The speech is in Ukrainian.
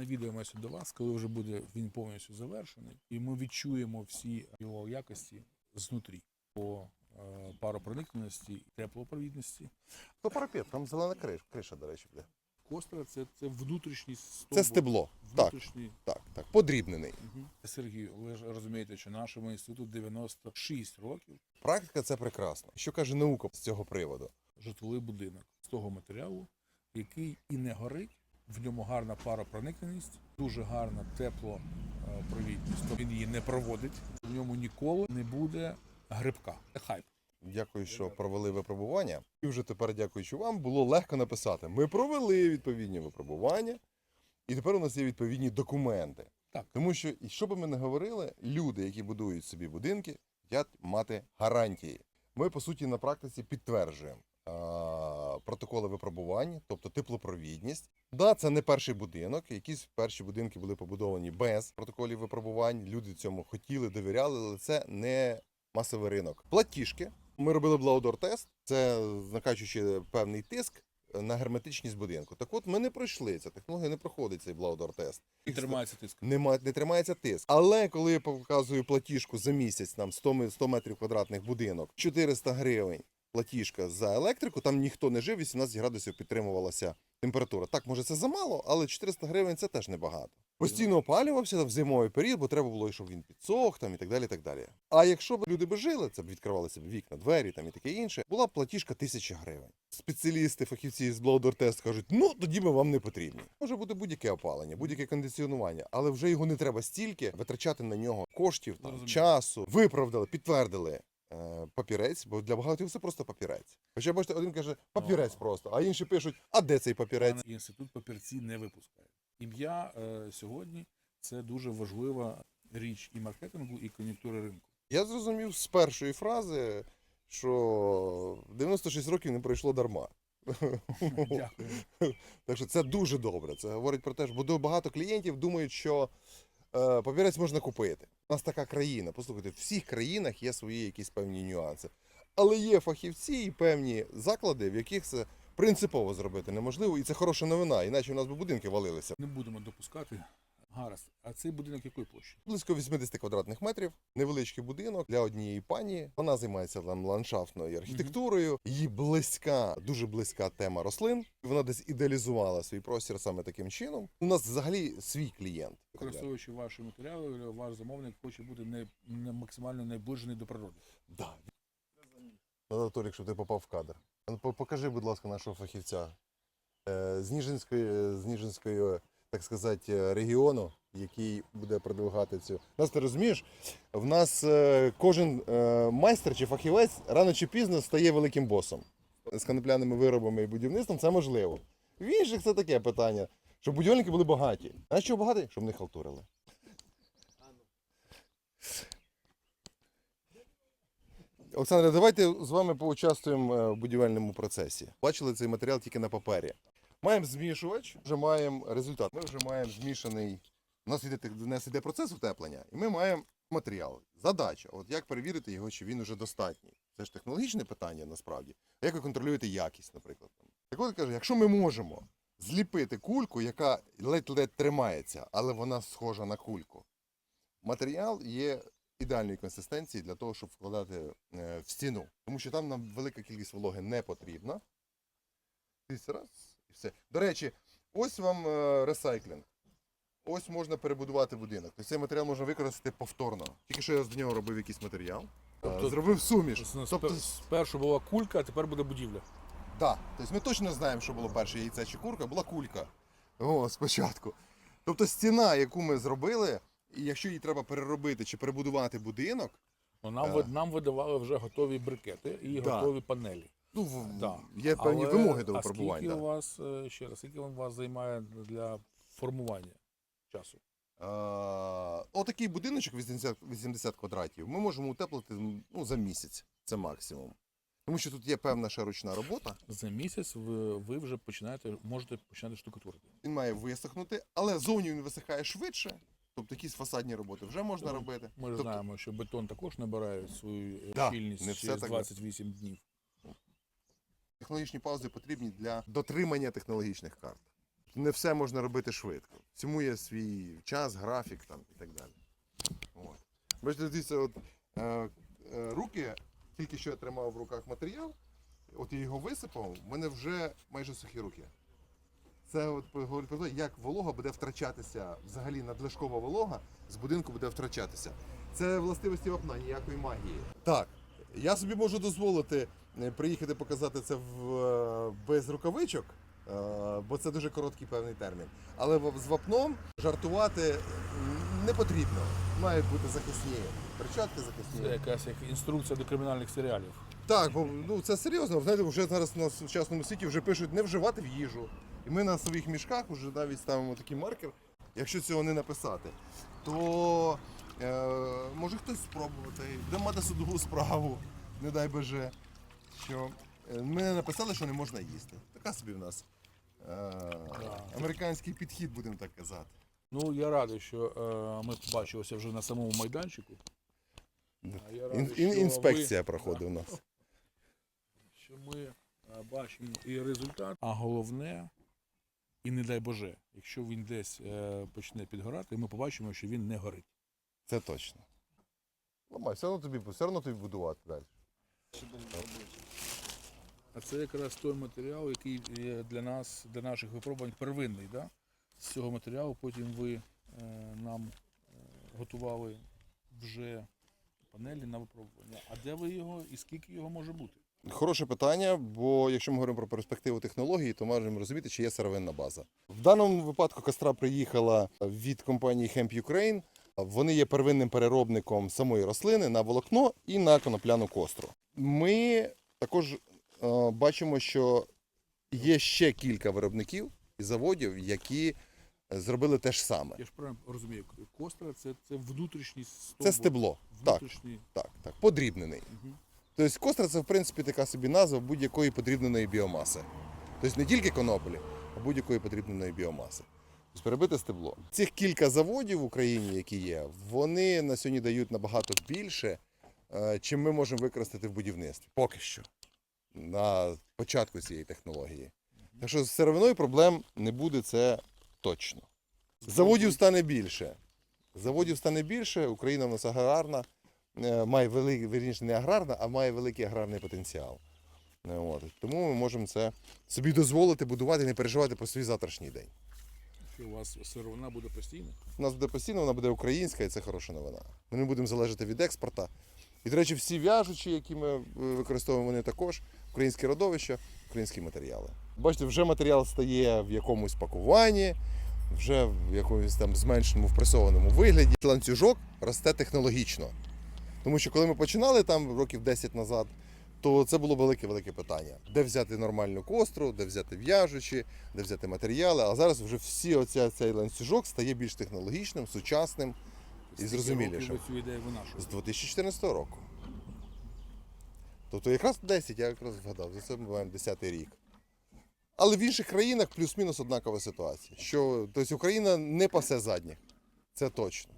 Навідаємося до вас, коли вже буде він повністю завершений, і ми відчуємо всі його якості знутрі по е, паропроникності, теплопровідності. То парапет, там зелена криша, криша, до речі, буде. Костра це, це внутрішній стовбур, Це стебло. Так, внутрішній. так, так. Подрібнений. Угу. Сергій, ви ж розумієте, що нашому інституту 96 років Практика це прекрасно. Що каже наука з цього приводу? житловий будинок з того матеріалу, який і не горить, в ньому гарна паропроникненість, дуже гарна теплопровідність. Тобто він її не проводить, в ньому ніколи не буде грибка. Це хайп. Дякую, що провели випробування. І вже тепер, дякуючи вам, було легко написати. Ми провели відповідні випробування, і тепер у нас є відповідні документи. Так. Тому що, і що би ми не говорили, люди, які будують собі будинки, хочуть мати гарантії. Ми, по суті, на практиці підтверджуємо протоколи випробувань, тобто теплопровідність. Да, це не перший будинок. Якісь перші будинки були побудовані без протоколів випробувань. Люди цьому хотіли, довіряли, але це не масовий ринок. Платіжки. Ми робили Блаудор тест, це накачуючи певний тиск на герметичність будинку. Так от ми не пройшли. Ця технологія не проходить цей Блаудор тест. І тримається тиск. Нема, не тримається тиск. Але коли я показую платіжку за місяць, нам 100, 100 метрів квадратних будинок, 400 гривень платіжка за електрику, там ніхто не жив, 18 градусів підтримувалася температура. Так, може, це замало, але 400 гривень це теж небагато. Постійно опалювався в зимовий період, бо треба було, щоб він підсох там і так далі. і так далі. А якщо б люди б жили, це б відкривалися б вікна, двері там і таке інше, була б платіжка 1000 гривень. Спеціалісти, фахівці з Test кажуть, ну тоді ми вам не потрібні. Може бути будь-яке опалення, будь-яке кондиціонування, але вже його не треба стільки витрачати на нього коштів, там, часу. Виправдали, підтвердили. Е, Папірець, бо для багатьох це просто папірець. Хоча бачите, один каже папірець просто, а інші пишуть, а де цей папірець? Інститут папірці не випускає. Ім'я е, сьогодні це дуже важлива річ і маркетингу, і кон'юнктури ринку. Я зрозумів з першої фрази, що 96 років не пройшло дарма. Дякую. Так що це дуже добре. Це говорить про те, що багато клієнтів думають, що папірець можна купити. У нас така країна. Послухайте, в всіх країнах є свої якісь певні нюанси. Але є фахівці і певні заклади, в яких це принципово зробити неможливо, і це хороша новина, іначе у нас би будинки валилися. Не будемо допускати. Гаразд. А цей будинок якої площі? Близько 80 квадратних метрів, невеличкий будинок для однієї пані. Вона займається там ландшафтною архітектурою. Її близька, дуже близька тема рослин. Вона десь ідеалізувала свій простір саме таким чином. У нас взагалі свій клієнт. Використовуючи ваші матеріали, ваш замовник хоче бути не, не максимально наближений до природи. Да. Надо, Толік, щоб ти попав в кадр. Покажи, будь ласка, нашого фахівця Е, з Ніжинської, з Ніжинської, так сказати, е, регіону, який буде продвигати цю. Нас ти розумієш, в нас е, кожен е, майстер чи фахівець рано чи пізно стає великим босом. З конопляними виробами і будівництвом це можливо. В інших це таке питання, щоб будівельники були багаті. А що багаті? Щоб не халтурили. Олександре, давайте з вами поучаствуємо в будівельному процесі. Бачили цей матеріал тільки на папері. Маємо змішувач, вже маємо результат. Ми вже маємо змішаний. У нас іде, у нас іде процес утеплення, і ми маємо матеріал. Задача, от як перевірити його, чи він уже достатній. Це ж технологічне питання насправді. А як ви контролюєте якість, наприклад? Так от каже, якщо ми можемо зліпити кульку, яка ледь-ледь тримається, але вона схожа на кульку. Матеріал є ідеальної консистенції для того, щоб вкладати е, в стіну. Тому що там нам велика кількість вологи не потрібна. Раз і все. До речі, ось вам е, ресайклінг. Ось можна перебудувати будинок. Тобто цей матеріал можна використати повторно. Тільки що я з нього робив якийсь матеріал. Тобто- е, зробив суміш. Тобто, Тобто, спершу була кулька, а тепер буде будівля. так, тобто ми точно знаємо, що було перше яйце чи курка, була кулька. О, спочатку. Тобто стіна, яку ми зробили, і якщо її треба переробити чи перебудувати будинок, Нам, Е. нам видавали вже готові брикети і Да. готові панелі. Ну, в- Да. є певні Але- вимоги до а випробувань. Скільки Да. у вас е, ще раз, скільки у вас займає для формування часу? Е, Отакий будиночок 80, 80 квадратів ми можемо утеплити ну, за місяць. Це максимум. Тому що тут є певна ще ручна робота. За місяць ви, ви вже починаєте, можете починати штукатурити. Він має висохнути, але зовні він висихає швидше. Тобто якісь фасадні роботи вже можна робити. Ми ж тобто, знаємо, що бетон також набирає свою е, Да, щільність не все через так 28 днів. Технологічні паузи потрібні для дотримання технологічних карт. не все можна робити швидко. Цьому є свій час, графік там і так далі. От. Бачите, дивіться, от, е, е, руки, тільки що я тримав в руках матеріал, от я його висипав, в мене вже майже сухі руки. Це от говорить про те, як волога буде втрачатися, взагалі надлишкова волога з будинку буде втрачатися. Це властивості вапна, ніякої магії. Так, я собі можу дозволити приїхати показати це в, е, без рукавичок, е, бо це дуже короткий певний термін. Але з вапном жартувати не потрібно. Мають бути захисні перчатки захисні. Це якась як інструкція до кримінальних серіалів. Так, бо ну це серйозно. Знаєте, вже зараз на сучасному світі вже пишуть не вживати в їжу. І ми на своїх мішках вже навіть ставимо такий маркер. Якщо цього не написати, то е, може хтось спробувати, буде мати судову справу, не дай Боже. Що е, ми написали, що не можна їсти. Така собі в нас е, американський підхід, будемо так казати. Ну, я радий, що е, ми побачилися вже на самому майданчику. А я радий, Ін, що ін, інспекція ви- проходить у нас. що ми е, бачимо і результат, а головне, і не дай Боже, якщо він десь е, почне підгорати, ми побачимо, що він не горить. Це точно. Ламай, все одно тобі, все одно тобі будувати далі. А це якраз той матеріал, який для нас, для наших випробувань первинний. Да? З цього матеріалу потім ви е, нам е, готували вже панелі на випробування. А де ви його і скільки його може бути? Хороше питання, бо якщо ми говоримо про перспективу технології, то можемо розуміти, чи є сировинна база. В даному випадку костра приїхала від компанії Hemp Ukraine. Вони є первинним переробником самої рослини на волокно і на конопляну костру. Ми також бачимо, що є ще кілька виробників і заводів, які зробили те ж саме. Я ж правильно розумію, костра це, це внутрішній стовбур. Це стебло. Так, Внутрішній. так, так. Подрібнений. Мгм. Тобто костра це в принципі така собі назва будь-якої подрібненої біомаси. Тобто не тільки коноплі, а будь-якої подрібненої біомаси. Тобто перебите стебло. Цих кілька заводів в Україні, які є, вони на сьогодні дають набагато більше, е, чим ми можемо використати в будівництві. Поки що. На початку цієї технології. Так що з сировиною проблем не буде, це точно. Заводів стане більше. Заводів стане більше, Україна в нас аграрна, е, має великий, вірніше, не аграрна, а має великий аграрний потенціал. Е, От. Тому ми можемо це собі дозволити будувати і не переживати про свій завтрашній день. Що у вас сировина буде постійно? У нас буде постійно, вона буде українська, і це хороша новина. Ми не будемо залежати від експорта. І, до речі, всі в'яжучі, які ми е, використовуємо, вони також українські родовища, українські матеріали. Бачите, вже матеріал стає в якомусь пакуванні, вже в якомусь там зменшеному впресованому вигляді. Ланцюжок росте технологічно. Тому що коли ми починали там років 10 назад, то це було велике-велике питання. Де взяти нормальну костру, де взяти в'яжучі, де взяти матеріали. А зараз вже всі оця, цей ланцюжок стає більш технологічним, сучасним і Скільки зрозумілішим. цю ідею винашуєте? З 2014 року. Тобто якраз 10, я якраз згадав, за це ми маємо 10 рік. Але в інших країнах плюс-мінус однакова ситуація. Що тобто Україна не пасе задніх. Це точно.